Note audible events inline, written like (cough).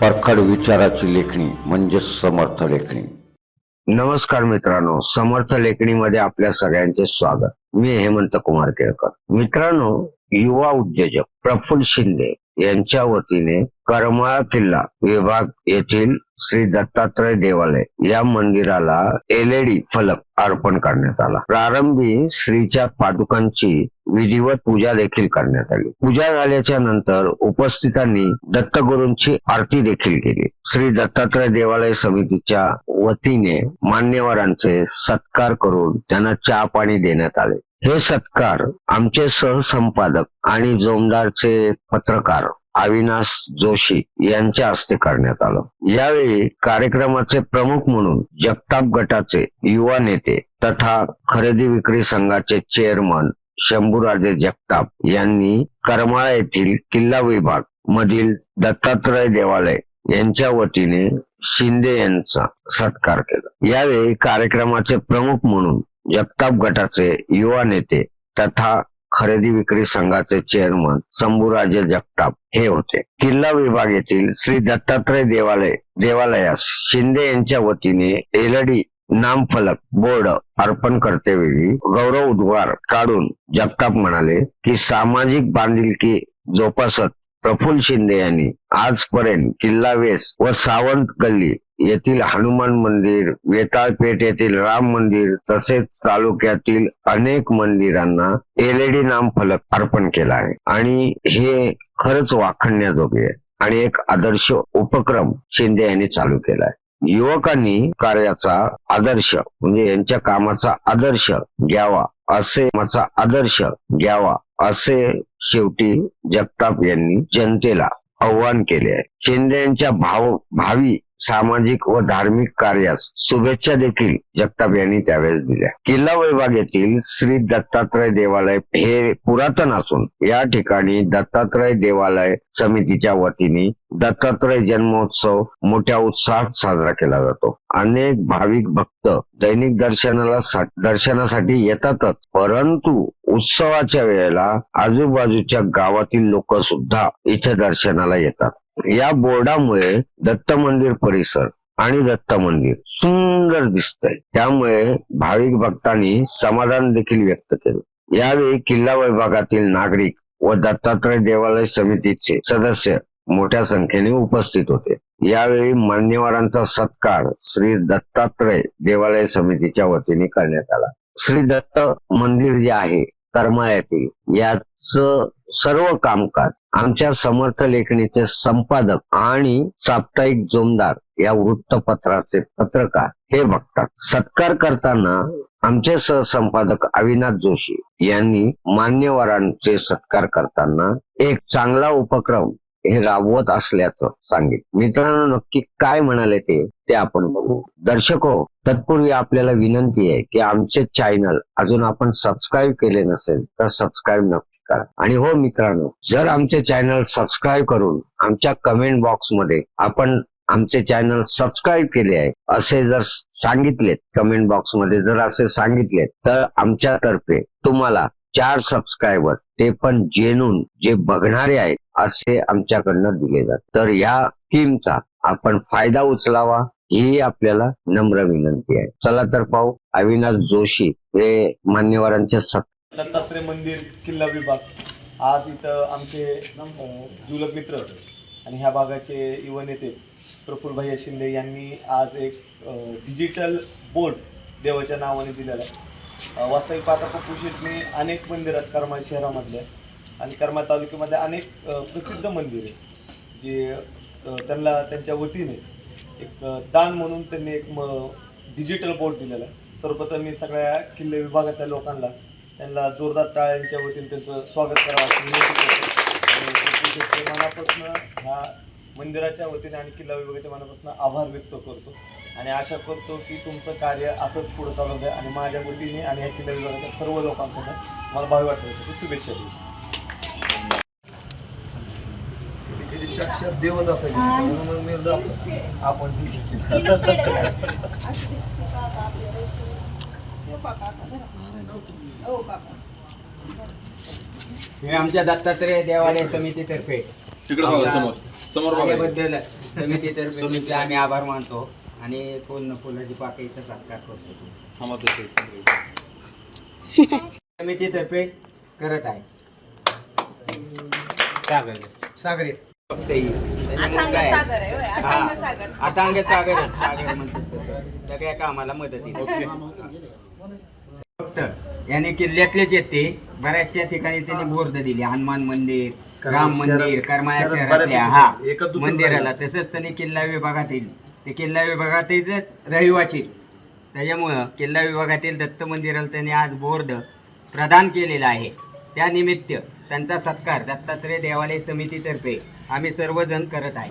परखड विचाराची लेखणी म्हणजे समर्थ लेखणी. नमस्कार मित्रांनो समर्थ लेखणीमध्ये आपल्या सगळ्यांचे स्वागत. मी हेमंत कुमार केळकर. मित्रांनो युवा उद्योजक प्रफुल्ल शिंदे यांच्या वतीने करमाळा किल्ला विभाग येथील श्री दत्तात्रय देवालय या मंदिराला एलईडी फलक अर्पण करण्यात आला. प्रारंभी श्रीच्या पादुकांची विधिवत पूजा देखील करण्यात आली. पूजा झाल्याच्यानंतर उपस्थितांनी दत्तगुरूंची आरती देखील केली. श्री दत्तात्रय देवालय समितीच्या वतीने मान्यवरांचे सत्कार करून त्यांना चहा पाणी देण्यात आले. हे सत्कार आमचे सहसंपादक आणि जोमदारचे पत्रकार अविनाश जोशी यांच्या हस्ते करण्यात आलं. यावेळी कार्यक्रमाचे प्रमुख म्हणून जगताप गटाचे युवा नेते तथा खरेदी विक्री संघाचे चेअरमन शंभूराजे जगताप यांनी करमाळा येथील किल्ला विभाग मधील दत्तात्रय देवालय यांच्या वतीने शिंदे यांचा सत्कार केला. यावेळी कार्यक्रमाचे प्रमुख म्हणून जगताप गटाचे युवा नेते तथा खरेदी विक्री संघाचे चेअरमन शंभूराजे जगताप हे होते. किल्ला विभाग येथील श्री दत्तात्रय देवालय देवालयास शिंदे यांच्या वतीने एलडी नामफलक बोर्ड अर्पण करतेवेळी गौरव उद्गार काढून जगताप म्हणाले की सामाजिक बांधिलकी जोपासत प्रफुल्ल शिंदे यांनी आजपर्यंत किल्ला वेस व सावंत गल्ली येथील हनुमान मंदिर वेताळपेठ येथील राम मंदिर तसेच तालुक्यातील अनेक मंदिरांना एलईडी नामफलक अर्पण केला आहे. आणि हे खरंच वाखणण्याजोगे आहे. आणि एक आदर्श उपक्रम शिंदे यांनी चालू केला आहे. युवकांनी कार्याचा आदर्श म्हणजे यांच्या कामाचा आदर्श घ्यावा असे कामाचा आदर्श घ्यावा असे शेवटी जगताप यांनी जनतेला आव्हान केले आहे. शिंदे यांच्या भाव भावी सामाजिक व धार्मिक कार्यास शुभेच्छा देखील जगताप यांनी त्यावेळेस दिल्या. किल्ला विभाग येथील श्री दत्तात्रय देवालय हे पुरातन असून या ठिकाणी दत्तात्रय देवालय समितीच्या वतीने दत्तात्रय जन्मोत्सव मोठ्या उत्साहात साजरा केला जातो. अनेक भाविक भक्त दैनिक दर्शनाला दर्शनासाठी येतातच परंतु उत्सवाच्या वेळेला आजूबाजूच्या गावातील लोक सुद्धा इथे दर्शनाला येतात. या बोर्डामुळे दत्त मंदिर परिसर आणि दत्त मंदिर सुंदर दिसतंय. त्यामुळे भाविक भक्तांनी समाधान देखील व्यक्त केलं. यावेळी किल्ला विभागातील नागरिक व दत्तात्रय देवालय समितीचे सदस्य मोठ्या संख्येने उपस्थित होते. यावेळी मान्यवरांचा सत्कार श्री दत्तात्रय देवालय समितीच्या वतीने करण्यात आला. श्री दत्त मंदिर जे आहे करमाळ्यातील. याच सर्व कामकाज आमच्या समर्थ लेखणीचे संपादक आणि साप्ताहिक जोमदार या वृत्तपत्राचे पत्रकार हे बघतात. सत्कार करताना आमचे सहसंपादक अविनाश जोशी यांनी मान्यवरांचे सत्कार करताना एक चांगला उपक्रम हे राबवत असल्याचं सांगितलं मित्रांनो नक्की काय म्हणाले ते ते आपण बघू. दर्शक हो तत्पूर्वी आपल्याला विनंती आहे की आमचे चॅनल अजून आपण सबस्क्राईब केले नसेल तर सबस्क्राईब नक्की करा. आणि हो मित्रांनो जर आमचे चॅनल सबस्क्राईब करून आमच्या कमेंट बॉक्समध्ये आपण आमचे चॅनल सबस्क्राईब केले आहे असे जर सांगितलेत कमेंट बॉक्समध्ये जर असे सांगितले तर आमच्यातर्फे तुम्हाला चार सबस्क्रायबर ते पण जेनून जे बघणारे आहेत असे आमच्याकडनं दिले जात तर या स्कीमचा आपण फायदा उचलावा ही आपल्याला नम्र विनंती आहे. चला तर पाहू अविनाश जोशी हे मान्यवरांचे सत् दत्तात्रय मंदिर किल्ला विभाग. आज इथं आमचे जुलक मित्र आणि ह्या भागाचे युवा नेते प्रफुल्ल भैया शिंदे यांनी आज एक डिजिटल बोर्ड देवाच्या नावाने दिलेला आहे. वास्तविक पाहता पप्पू शेटने अनेक मंदिर आहेत करमाळ शहरामधल्या आणि करमाळ तालुक्यामध्ये अनेक प्रसिद्ध मंदिर आहे जे त्यांना त्यांच्या वतीने एक दान म्हणून त्यांनी एक म डिजिटल बोर्ड दिलेला आहे. सर्वप्रथम मी सगळ्या किल्ले विभागातल्या लोकांना त्यांना जोरदार टाळ्यांच्या वतीने त्यांचं स्वागत करावं मनापासून ह्या मंदिराच्या वतीने आणि किल्ला विभागाच्या मनापासून आभार व्यक्त करतो. आणि आशा करतो की तुमचं कार्य असंच पुढे चालू द्या आणि माझ्या वतीने आणि या किल्ला विभागाच्या सर्व लोकांकडून मला भावी वाटण्यासाठी शुभेच्छा देतो कधी साक्षात देवच असायचे. म्हणून मी जातो. आपण (laughs) हे आमच्या दत्तात्रय देवालय समितीतर्फे. तिकडे समोर. समोर बघा आल्याबद्दल समितीतर्फे तुमचे आम्ही आभार मानतो आणि पूर्ण फुलाची पाकळीचा सत्कार करतो. समितीतर्फे करत आहे. सागरे. फक्त ही. सागर आहे होय, हा. अथांग सागर. अथांग सागर सागर म्हणतात. सगळ्या कामाला मदत फक्त याने किल्ल्यातलेच येते. बऱ्याचशा ठिकाणी त्यांनी बोर्द दिली. हनुमान मंदिर राम मंदिर करमाया शहरात शहरातल्या हा मंदिराला. तसंच त्यांनी किल्ला विभागातील ते किल्ला विभागातीलच रहिवासी त्याच्यामुळं किल्ला विभागातील दत्त मंदिराला त्यांनी आज बोर्ड प्रदान केलेला आहे. त्यानिमित्त त्यांचा सत्कार दत्तात्रय देवालय समितीतर्फे आम्ही सर्वजण करत आहे.